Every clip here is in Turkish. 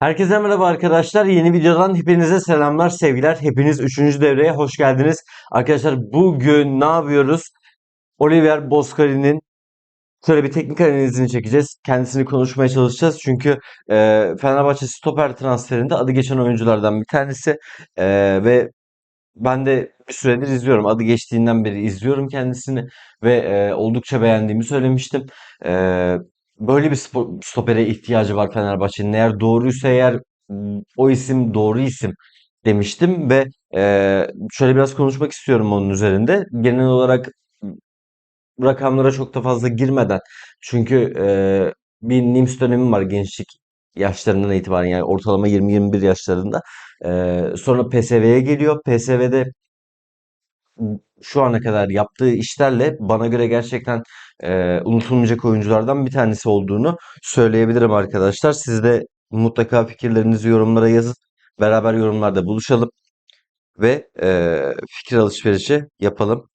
Herkese merhaba arkadaşlar. Yeni videodan hepinize selamlar, sevgiler. Hepiniz 3. devreye hoş geldiniz. Arkadaşlar bugün ne yapıyoruz? Oliver Bozkari'nin şöyle bir teknik analizini çekeceğiz. Kendisini konuşmaya çalışacağız. Çünkü e, Fenerbahçe stoper transferinde adı geçen oyunculardan bir tanesi. E, ve ben de bir süredir izliyorum. Adı geçtiğinden beri izliyorum kendisini ve e, oldukça beğendiğimi söylemiştim. E, böyle bir stopere ihtiyacı var Fenerbahçe'nin. Eğer doğruysa eğer o isim doğru isim demiştim ve e, şöyle biraz konuşmak istiyorum onun üzerinde. Genel olarak rakamlara çok da fazla girmeden çünkü e, bir NIMS dönemim var gençlik yaşlarından itibaren yani ortalama 20-21 yaşlarında. E, sonra PSV'ye geliyor. PSV'de şu ana kadar yaptığı işlerle bana göre gerçekten e, unutulmayacak oyunculardan bir tanesi olduğunu söyleyebilirim arkadaşlar. Siz de mutlaka fikirlerinizi yorumlara yazın. Beraber yorumlarda buluşalım ve e, fikir alışverişi yapalım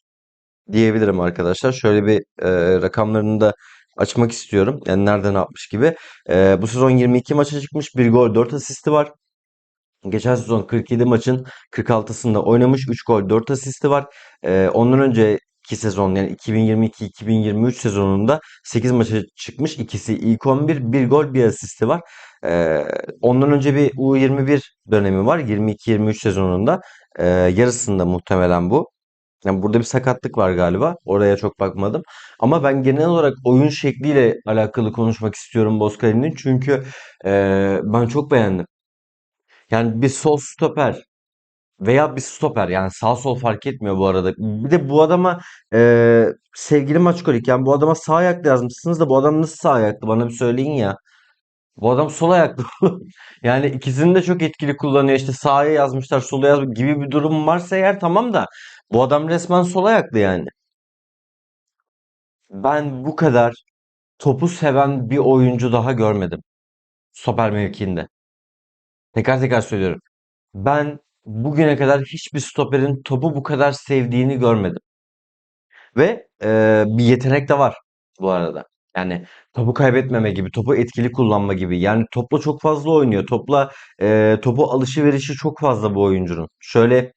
diyebilirim arkadaşlar. Şöyle bir e, rakamlarını da açmak istiyorum. Yani nereden yapmış gibi. E, bu sezon 22 maça çıkmış. bir gol 4 asisti var. Geçen sezon 47 maçın 46'sında oynamış. 3 gol 4 asisti var. Ee, ondan önceki sezon yani 2022-2023 sezonunda 8 maça çıkmış. İkisi ilk 11. Bir gol bir asisti var. Ee, ondan önce bir U21 dönemi var. 22-23 sezonunda. Ee, yarısında muhtemelen bu. Yani burada bir sakatlık var galiba. Oraya çok bakmadım. Ama ben genel olarak oyun şekliyle alakalı konuşmak istiyorum Bozkale'nin. Çünkü e, ben çok beğendim. Yani bir sol stoper veya bir stoper yani sağ sol fark etmiyor bu arada. Bir de bu adama e, sevgili Maçkolik yani bu adama sağ ayaklı yazmışsınız da bu adam nasıl sağ ayaklı bana bir söyleyin ya. Bu adam sol ayaklı. Yani ikisini de çok etkili kullanıyor. İşte sağa yazmışlar, sola yazmış gibi bir durum varsa eğer tamam da bu adam resmen sol ayaklı yani. Ben bu kadar topu seven bir oyuncu daha görmedim. Stoper mevkiinde. Tekrar tekrar söylüyorum. Ben bugüne kadar hiçbir stoperin topu bu kadar sevdiğini görmedim. Ve e, bir yetenek de var bu arada. Yani topu kaybetmeme gibi, topu etkili kullanma gibi. Yani topla çok fazla oynuyor. Topla e, topu alışıverişi çok fazla bu oyuncunun. Şöyle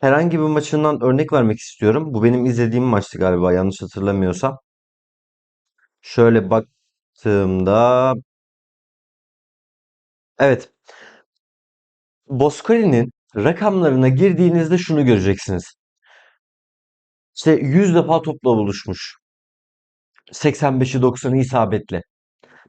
herhangi bir maçından örnek vermek istiyorum. Bu benim izlediğim maçtı galiba yanlış hatırlamıyorsam. Şöyle baktığımda evet Boskali'nin rakamlarına girdiğinizde şunu göreceksiniz. İşte 100 defa topla buluşmuş. 85'i 90'ı isabetli.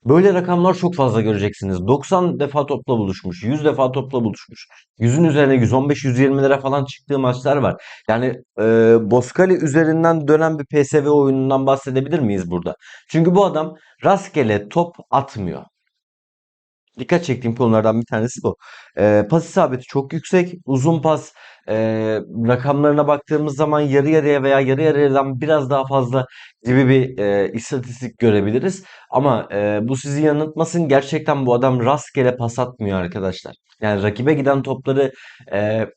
Böyle rakamlar çok fazla göreceksiniz. 90 defa topla buluşmuş, 100 defa topla buluşmuş. 100'ün üzerine 115-120'lere falan çıktığı maçlar var. Yani e, Boskali üzerinden dönen bir PSV oyunundan bahsedebilir miyiz burada? Çünkü bu adam rastgele top atmıyor. Dikkat çektiğim konulardan bir tanesi bu. Ee, pas isabeti çok yüksek. Uzun pas e, rakamlarına baktığımız zaman yarı yarıya veya yarı yarıyadan biraz daha fazla gibi bir e, istatistik görebiliriz. Ama e, bu sizi yanıltmasın. Gerçekten bu adam rastgele pas atmıyor arkadaşlar. Yani rakibe giden topları e,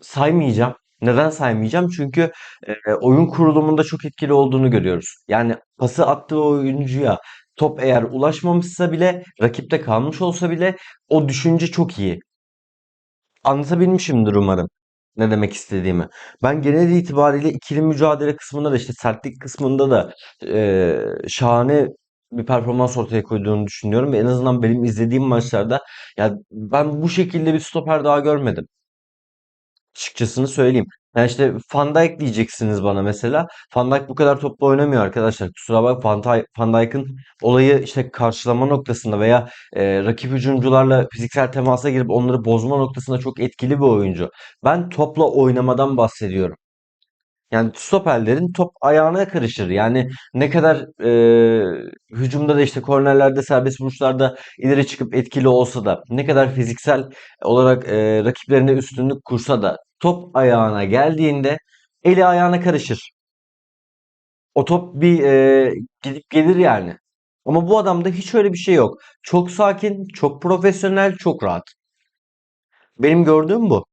saymayacağım. Neden saymayacağım? Çünkü e, oyun kurulumunda çok etkili olduğunu görüyoruz. Yani pası attığı oyuncuya top eğer ulaşmamışsa bile, rakipte kalmış olsa bile o düşünce çok iyi. Anlatabilmişimdir umarım ne demek istediğimi. Ben genel itibariyle ikili mücadele kısmında da işte sertlik kısmında da e, şahane bir performans ortaya koyduğunu düşünüyorum en azından benim izlediğim maçlarda ya ben bu şekilde bir stoper daha görmedim. Açıkçasını söyleyeyim. Yani işte Van Dijk diyeceksiniz bana mesela. Van Dijk bu kadar toplu oynamıyor arkadaşlar. Kusura bak Van Dijk- Dijk'ın olayı işte karşılama noktasında veya e, rakip hücumcularla fiziksel temasa girip onları bozma noktasında çok etkili bir oyuncu. Ben topla oynamadan bahsediyorum. Yani stoperlerin top ayağına karışır. Yani ne kadar e, hücumda da işte kornerlerde, serbest vuruşlarda ileri çıkıp etkili olsa da ne kadar fiziksel olarak e, rakiplerine üstünlük kursa da top ayağına geldiğinde eli ayağına karışır. O top bir e, gidip gelir yani. Ama bu adamda hiç öyle bir şey yok. Çok sakin, çok profesyonel, çok rahat. Benim gördüğüm bu.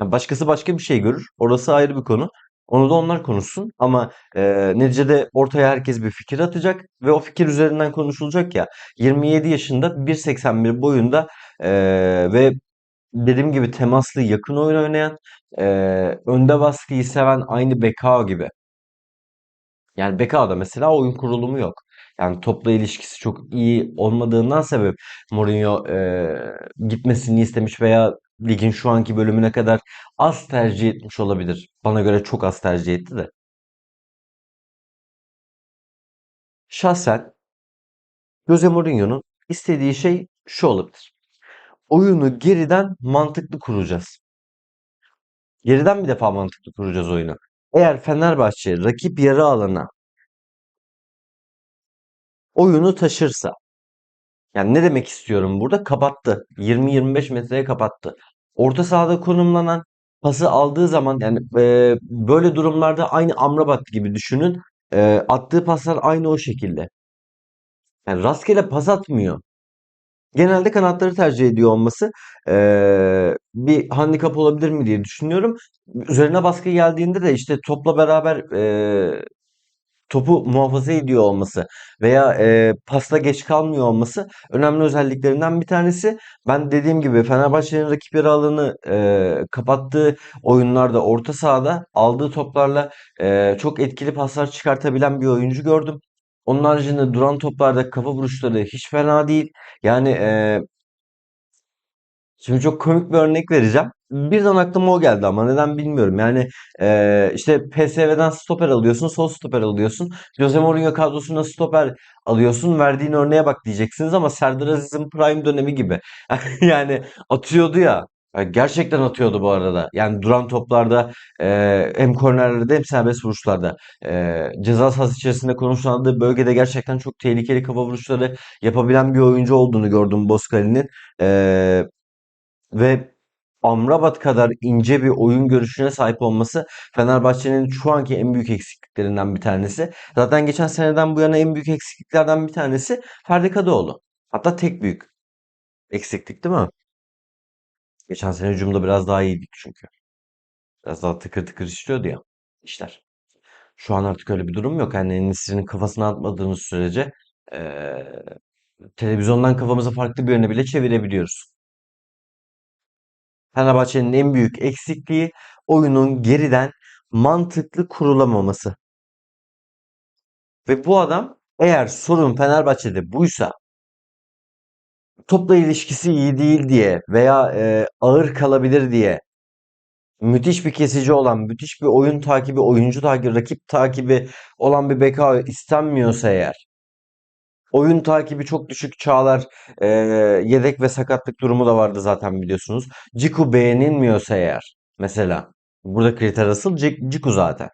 Başkası başka bir şey görür. Orası ayrı bir konu. Onu da onlar konuşsun. Ama e, neticede ortaya herkes bir fikir atacak ve o fikir üzerinden konuşulacak ya. 27 yaşında 1.81 boyunda e, ve dediğim gibi temaslı yakın oyun oynayan, e, önde baskıyı seven aynı Bekao gibi. Yani Bekao'da mesela oyun kurulumu yok. Yani topla ilişkisi çok iyi olmadığından sebep Mourinho e, gitmesini istemiş veya ligin şu anki bölümüne kadar az tercih etmiş olabilir. Bana göre çok az tercih etti de. Şahsen Jose Mourinho'nun istediği şey şu olabilir. Oyunu geriden mantıklı kuracağız. Geriden bir defa mantıklı kuracağız oyunu. Eğer Fenerbahçe rakip yarı alana oyunu taşırsa Yani ne demek istiyorum burada? Kapattı. 20-25 metreye kapattı. Orta sahada konumlanan pası aldığı zaman yani e, böyle durumlarda aynı Amrabat gibi düşünün. E, attığı paslar aynı o şekilde. Yani rastgele pas atmıyor. Genelde kanatları tercih ediyor olması e, bir handikap olabilir mi diye düşünüyorum. Üzerine baskı geldiğinde de işte topla beraber e, topu muhafaza ediyor olması veya e, pasta geç kalmıyor olması önemli özelliklerinden bir tanesi. Ben dediğim gibi Fenerbahçe'nin rakip yarı alanı e, kapattığı oyunlarda orta sahada aldığı toplarla e, çok etkili paslar çıkartabilen bir oyuncu gördüm. Onun haricinde duran toplarda kafa vuruşları hiç fena değil. Yani e, Şimdi çok komik bir örnek vereceğim. Birden aklıma o geldi ama neden bilmiyorum. Yani eee, işte PSV'den stoper alıyorsun, sol stoper alıyorsun. Jose Mourinho kadrosuna stoper alıyorsun. Verdiğin örneğe bak diyeceksiniz ama Serdar Aziz'in prime dönemi gibi. Yani atıyordu ya. Ya Gerçekten atıyordu bu arada. Yani duran toplarda eee, hem kornerlerde hem serbest vuruşlarda eee ceza sahası içerisinde konuşlandığı bölgede gerçekten çok tehlikeli kafa vuruşları yapabilen bir oyuncu olduğunu gördüm Boskali'nin. Eee ve Amrabat kadar ince bir oyun görüşüne sahip olması Fenerbahçe'nin şu anki en büyük eksikliklerinden bir tanesi. Zaten geçen seneden bu yana en büyük eksikliklerden bir tanesi Ferdi Kadıoğlu. Hatta tek büyük eksiklik değil mi? Geçen sene hücumda biraz daha iyiydik çünkü. Biraz daha tıkır tıkır işliyordu ya işler. Şu an artık öyle bir durum yok. Yani En-Nesyri'nin kafasına atmadığımız sürece eee, televizyondan kafamızı farklı bir yöne bile çevirebiliyoruz. Fenerbahçe'nin en büyük eksikliği oyunun geriden mantıklı kurulamaması. Ve bu adam eğer sorun Fenerbahçe'de buysa topla ilişkisi iyi değil diye veya e, ağır kalabilir diye müthiş bir kesici olan, müthiş bir oyun takibi, oyuncu takibi, rakip takibi olan bir beka istenmiyorsa eğer oyun takibi çok düşük çağlar e, yedek ve sakatlık durumu da vardı zaten biliyorsunuz. Ciku beğenilmiyorsa eğer mesela burada kriter asıl Cik- Ciku zaten.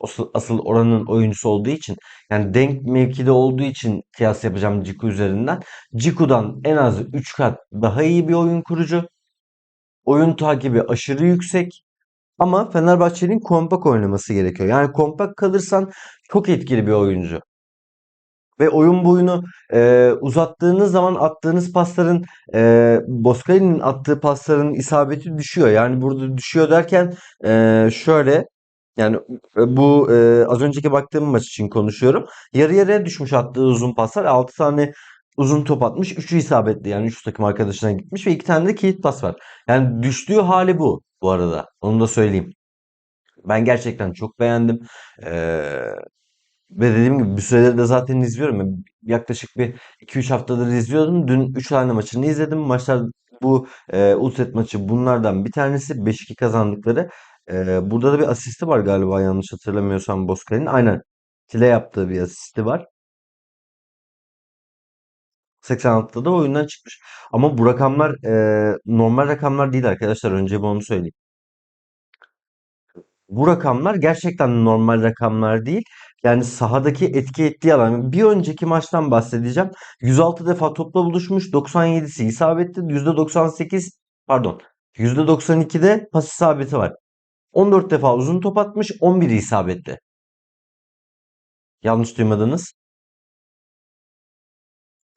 Asıl, asıl oranın oyuncusu olduğu için yani denk mevkide olduğu için kıyas yapacağım Ciku üzerinden. Ciku'dan en az 3 kat daha iyi bir oyun kurucu. Oyun takibi aşırı yüksek. Ama Fenerbahçe'nin kompak oynaması gerekiyor. Yani kompak kalırsan çok etkili bir oyuncu. Ve oyun boyunu e, uzattığınız zaman attığınız pasların e, Boskali'nin attığı pasların isabeti düşüyor. Yani burada düşüyor derken e, şöyle yani e, bu e, az önceki baktığım maç için konuşuyorum. Yarı yarıya düşmüş attığı uzun paslar. 6 tane uzun top atmış. 3'ü isabetli. Yani 3 takım arkadaşına gitmiş ve 2 tane de kilit pas var. Yani düştüğü hali bu bu arada. Onu da söyleyeyim. Ben gerçekten çok beğendim. Ee, ve dediğim gibi bir süredir de zaten izliyorum. Yaklaşık bir 2-3 haftadır izliyordum. Dün 3 tane maçını izledim. Maçlar bu e, Ulset maçı bunlardan bir tanesi. 5-2 kazandıkları. Burada da bir asisti var galiba yanlış hatırlamıyorsam Bozkır'ın. Aynen. Tile yaptığı bir asisti var. 86'da da oyundan çıkmış. Ama bu rakamlar e, normal rakamlar değil arkadaşlar. Önce bir onu söyleyeyim. Bu rakamlar gerçekten normal rakamlar değil. Yani sahadaki etki ettiği alan. Bir önceki maçtan bahsedeceğim. 106 defa topla buluşmuş. 97'si isabetli. %98 pardon. %92'de pas isabeti var. 14 defa uzun top atmış. 11'i isabetli. Yanlış duymadınız.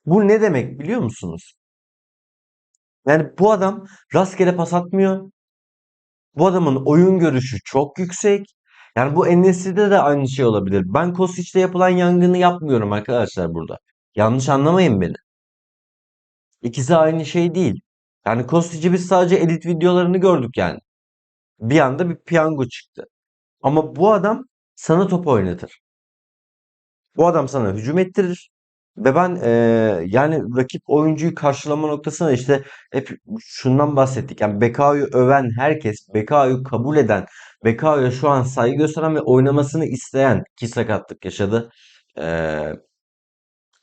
Bu ne demek biliyor musunuz? Yani bu adam rastgele pas atmıyor. Bu adamın oyun görüşü çok yüksek. Yani bu En-Nesyri'de de aynı şey olabilir. Ben Kostic'te yapılan yangını yapmıyorum arkadaşlar burada. Yanlış anlamayın beni. İkisi aynı şey değil. Yani Kostic'i biz sadece edit videolarını gördük yani. Bir anda bir piyango çıktı. Ama bu adam sana top oynatır. Bu adam sana hücum ettirir. Ve ben eee, yani rakip oyuncuyu karşılama noktasına işte hep şundan bahsettik. Yani Bekao'yu öven herkes, Bekao'yu kabul eden, Bekao'ya şu an saygı gösteren ve oynamasını isteyen ki sakatlık yaşadı. Eee,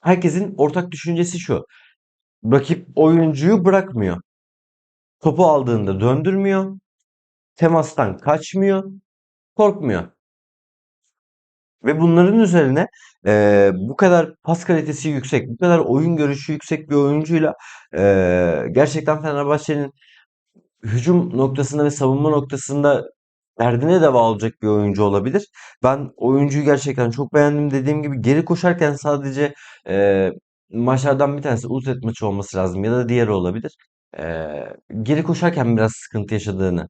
herkesin ortak düşüncesi şu. Rakip oyuncuyu bırakmıyor. Topu aldığında döndürmüyor. Temastan kaçmıyor. Korkmuyor. Ve bunların üzerine eee, bu kadar pas kalitesi yüksek, bu kadar oyun görüşü yüksek bir oyuncuyla eee, gerçekten Fenerbahçe'nin hücum noktasında ve savunma noktasında derdine deva olacak bir oyuncu olabilir. Ben oyuncuyu gerçekten çok beğendim. Dediğim gibi geri koşarken sadece eee, maçlardan bir tanesi Uludağ maçı olması lazım ya da diğeri olabilir. Eee, geri koşarken biraz sıkıntı yaşadığını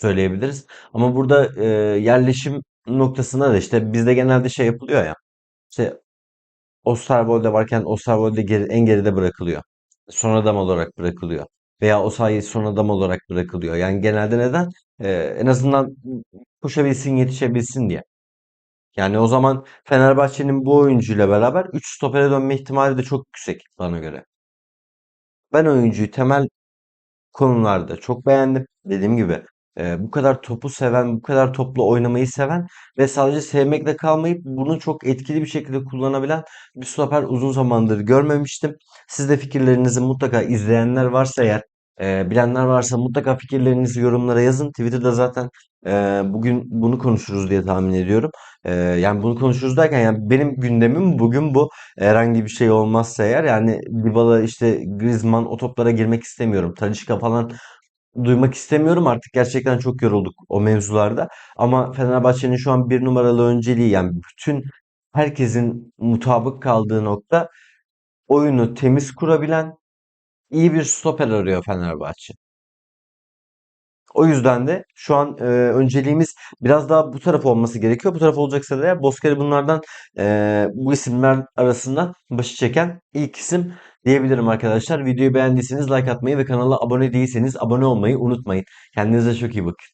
söyleyebiliriz. Ama burada e, yerleşim noktasında da işte bizde genelde şey yapılıyor ya. İşte Osterwolde varken Osterwolde geri, en geride bırakılıyor. Son adam olarak bırakılıyor. Veya Osayi son adam olarak bırakılıyor. Yani genelde neden? E, en azından koşabilsin, yetişebilsin diye. Yani o zaman Fenerbahçe'nin bu oyuncuyla beraber 3 stopere dönme ihtimali de çok yüksek bana göre. Ben oyuncuyu temel konularda çok beğendim. Dediğim gibi e, bu kadar topu seven, bu kadar toplu oynamayı seven ve sadece sevmekle kalmayıp bunu çok etkili bir şekilde kullanabilen bir stoper uzun zamandır görmemiştim. Siz de fikirlerinizi mutlaka izleyenler varsa eğer, e, bilenler varsa mutlaka fikirlerinizi yorumlara yazın. Twitter'da zaten e, bugün bunu konuşuruz diye tahmin ediyorum. E, yani bunu konuşuruz derken yani benim gündemim bugün bu. Herhangi bir şey olmazsa eğer yani Dybala işte Griezmann o toplara girmek istemiyorum. Talisca falan duymak istemiyorum artık gerçekten çok yorulduk o mevzularda. Ama Fenerbahçe'nin şu an bir numaralı önceliği yani bütün herkesin mutabık kaldığı nokta oyunu temiz kurabilen iyi bir stoper arıyor Fenerbahçe. O yüzden de şu an e, önceliğimiz biraz daha bu taraf olması gerekiyor. Bu taraf olacaksa da eğer bunlardan e, bu isimler arasından başı çeken ilk isim diyebilirim arkadaşlar. Videoyu beğendiyseniz like atmayı ve kanala abone değilseniz abone olmayı unutmayın. Kendinize çok iyi bakın.